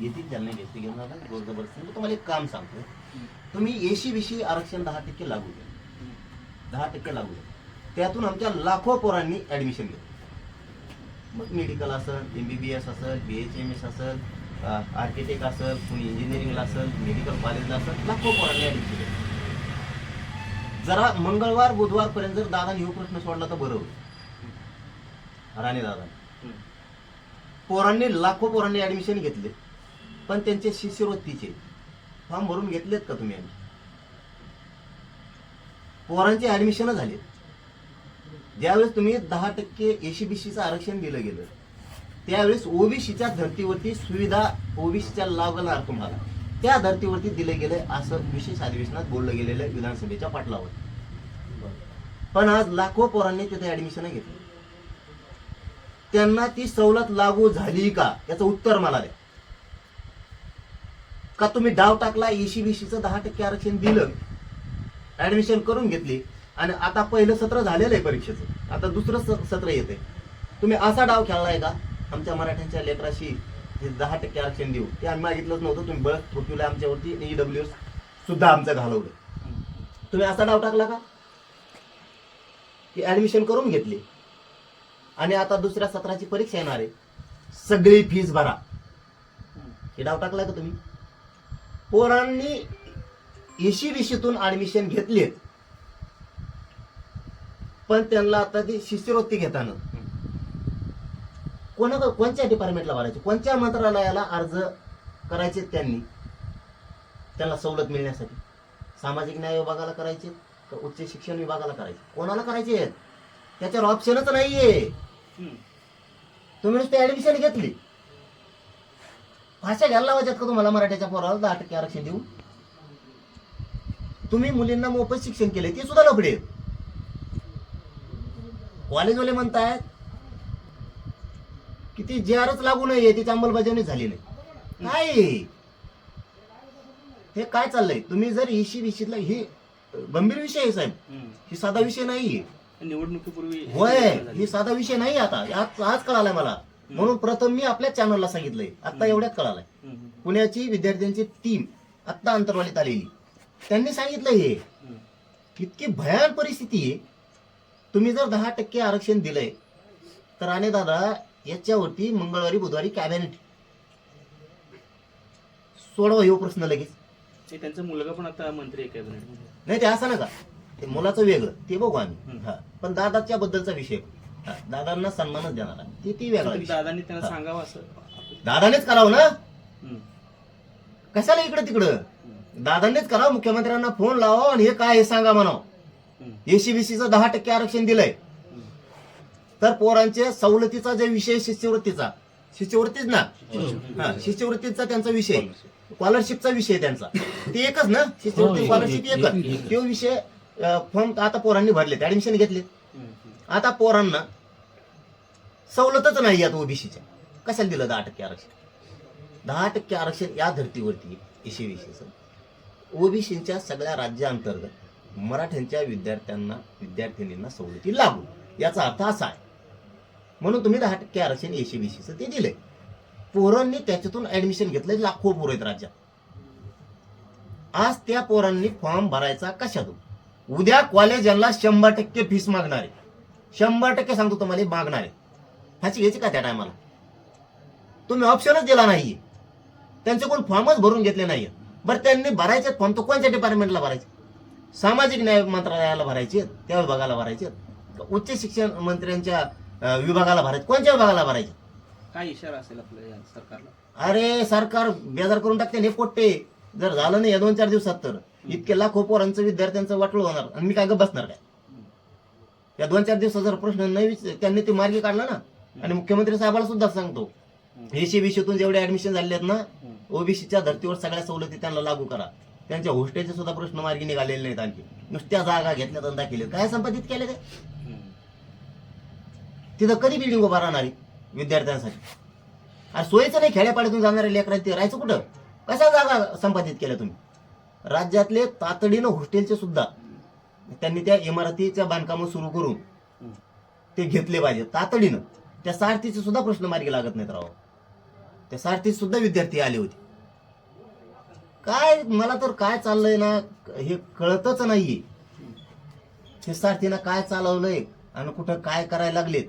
घेतील ज्यांना घेतली घेऊन जाणार जोर जबरदस्ती. मी तुम्हाला एक काम सांगतो तुम्ही एसी बीसी आरक्षण दहा टक्के लागू द्या. दहा टक्के लागू द्या. त्यातून आमच्या लाखो पोरांनी ऍडमिशन घेतलं. मग मेडिकल असेल एम बी बी एस असेल बी एच एम एस असेल आर्किटेक्ट असेल कुणी इंजिनिअरिंगला असेल मेडिकल कॉलेजला असेल लाखो पोरांनी ऍडमिशन घेतलं. जरा मंगळवार बुधवार पर्यंत जर दादा ह्यो प्रश्न सोडला तर बरं होईल. राणे दादा. पोरांनी लाखो पोरांनी ऍडमिशन घेतले. पण त्यांचे शिष्यवृत्तीचे. फॉर्म भरून घेतलेत का तुम्ही पोरांचे ऍडमिशन झाले ज्यावेळेस तुम्ही दहा टक्के एसीबीसीचं आरक्षण दिलं गेलं त्यावेळेस ओबीसीच्या धर्तीवरती सुविधा ओबीसीच्या लागणार तुम्हाला. त्या धर्तीवरती दिले गेले असं विशेष अधिवेशनात बोललं गेलेलं आहे विधानसभेच्या पाटलावर. पण आज लाखो पोरांनी तिथे ऍडमिशन घेतली. त्यांना ती सवलत लागू झाली का? याचं उत्तर मला द्या. का तुम्ही डाव टाकला एसी बीसीचं दहा टक्के आरक्षण दिलं? ऍडमिशन करून घेतली. आणि आता पहिलं सत्र झालेलं आहे परीक्षेचं. आता दुसरं स- सत्र येते तुम्ही असा डाव खेळलाय का? आमच्या मराठ्यांच्या लेकराशी हे दहा टक्के आरक्षण देऊ ते आम्ही मागितलंच नव्हतं. तुम्ही बळ ठोकवलं आमच्यावरती ईडब्ल्यू सुद्धा आमचं घालवलं. तुम्ही असा डाव टाकला का? की ऍडमिशन करून घेतली. आणि आता दुसऱ्या सत्राची परीक्षा येणार आहे. सगळी फीज भरा. हे डाव टाकला का तुम्ही? पोरांनी एशी विशीतून ऍडमिशन घेतलेत पण त्यांना आता ती शिष्यवृत्ती घेताना. कोणा कोणत्या डिपार्टमेंटला भरायचे कोणत्या मंत्रालयाला अर्ज करायचे त्यांनी? त्यांना सवलत मिळण्यासाठी. सामाजिक न्याय विभागाला करायचे का उच्च शिक्षण विभागाला करायचे? कोणाला करायचे? आहेत त्याच्यावर ऑप्शनच नाहीये. तुम्ही नुसते ऍडमिशन घेतली. भाषा घ्यायला लावायच्यात का तुम्हाला मराठीच्या पोराला? दहा टक्के आरक्षण देऊ तुम्ही मुलींना मोफत शिक्षण केले ते सुद्धा लफडे. कॉलेजवाले म्हणतायत की ती जे आरच लागू नाहीये तिची अंमलबजावणी झाली नाही हे काय चाललंय? तुम्ही जर इशी विषयीतला हे गंभीर विषय आहे साहेब. ही साधा विषय नाहीये. निवडणुकीपूर्वी होय ही साधा विषय नाही आता. आज आज कळालाय मला. म्हणून प्रथम मी आपल्या चॅनलला सांगितलंय. आता एवढ्यात कळालाय. पुण्याची विद्यार्थ्यांची टीम आत्ता अंतर्वालीत आलेली. त्यांनी सांगितलं हे. इतकी भयान परिस्थिती आहे. तुम्ही जर दहा टक्के आरक्षण दिलंय तर आणि दादा याच्यावरती मंगळवारी बुधवारी कॅबिनेट सोडवा येऊ प्रश्न लगेच. त्यांचा मुलगा पण आता मंत्री आहे कॅबिनेट नाही ते असं नका. ते मुलाचं वेगळं. ते बघू आम्ही. हा. पण दादाच्या बद्दलचा विषय दादांना सन्मानच देणार आहे. ते ती वेगळा विषय. दादांनी त्यांना हा. सांगावं असं. दादानेच करावं ना? हम्म. कशाला इकडे तिकडं? दादांनीच करावं मुख्यमंत्र्यांना फोन लावा आणि हे काय हे सांगा म्हणावं. हम्म. एसीबीसीचं दहा टक्के आरक्षण दिलंय. तर पोरांचे सवलतीचा जे विषय शिष्यवृत्तीचा शिष्यवृत्तीच ना? हा शिष्यवृत्तीचा त्यांचा विषय स्कॉलरशिपचा विषय त्यांचा. ते एकच ना? शिष्यवृत्ती स्कॉलरशिप एकच. तो विषय फॉर्म आता पोरांनी भरले ऍडमिशन घेतले. आता पोरांना सवलतच नाही यात ओबीसीच्या. कशाला दिलं दहा टक्के आरक्षण? दहा टक्के आरक्षण या धर्तीवरती एशी विषयीचं ओबीसीच्या सगळ्या राज्यांतर्गत मराठ्यांच्या विद्यार्थ्यांना विद्यार्थिनींना सवलती लागू. याचा अर्थ असा आहे. म्हणून तुम्ही दहा टक्के आरक्षण एसी विषयीचं ते दिलंय. पोरांनी त्याच्यातून ऍडमिशन घेतलंय लाखो पोरं आहेत राज्यात. आज त्या पोरांनी फॉर्म भरायचा कशातून? उद्या कॉलेजांना शंभर टक्के फीस मागणार. आहे शंभर टक्के सांगतो तुम्हाला मागणार आहे फाशी घ्यायची का त्या टायमाला तुम्ही ऑप्शनच दिला नाहीये त्यांचे कोण फॉर्मच भरून घेतले नाहीये बरं त्यांनी भरायचे फॉर्म तो कोणत्या डिपार्टमेंटला भरायचे? सामाजिक न्याय मंत्रालयाला भरायचे त्या विभागाला भरायचे उच्च शिक्षण मंत्र्यांच्या विभागाला भरायचे? कोणत्या विभागाला भरायचे? काय इशारा असेल आपल्या सरकारला? अरे सरकार बेजार करून टाकते हे पोट्टे. जर झालं नाही या दोन चार दिवसात तर. इतके लाखो पोरांचं विद्यार्थ्यांचं वाटलं होणार. आणि मी काय बसणार काय? या दोन चार दिवसाचा जर प्रश्न नाही विच- त्यांनी ते मार्गी काढला ना आणि मुख्यमंत्री साहेबाला सुद्धा सांगतो एसी बीसीतून जेवढे ऍडमिशन झाले आहेत ना ओबीसीच्या धर्तीवर सगळ्या सवलती त्यांना लागू करा. त्यांच्या होस्टेलचे सुद्धा प्रश्न मार्गी निघालेले नाहीत आणखी. नुसत्या जागा घेतल्या धंदा केले काय संपादित केले ते? तिथं कधी बिल्डिंग उभा राहणार विद्यार्थ्यांसाठी? अरे सोयीचं नाही खेड्यापाड्यातून जाणारे लेकरांचे ते. राहायचं कुठं? कशा जागा संपादित केल्या तुम्ही? राज्यातले तातडीनं हॉस्टेलचे सुद्धा त्यांनी त्या इमारतीच्या बांधकाम सुरू करून ते घेतले पाहिजे तातडीनं त्या सारथीचे सुद्धा प्रश्न मार्गी लागत नाहीत राव. त्या सारथीत सुद्धा विद्यार्थी आले होते. काय मला तर काय चाललंय ना हे कळतच नाहीये. ते सारथीनं काय चालवलंय आणि कुठं काय करायला लागलेत?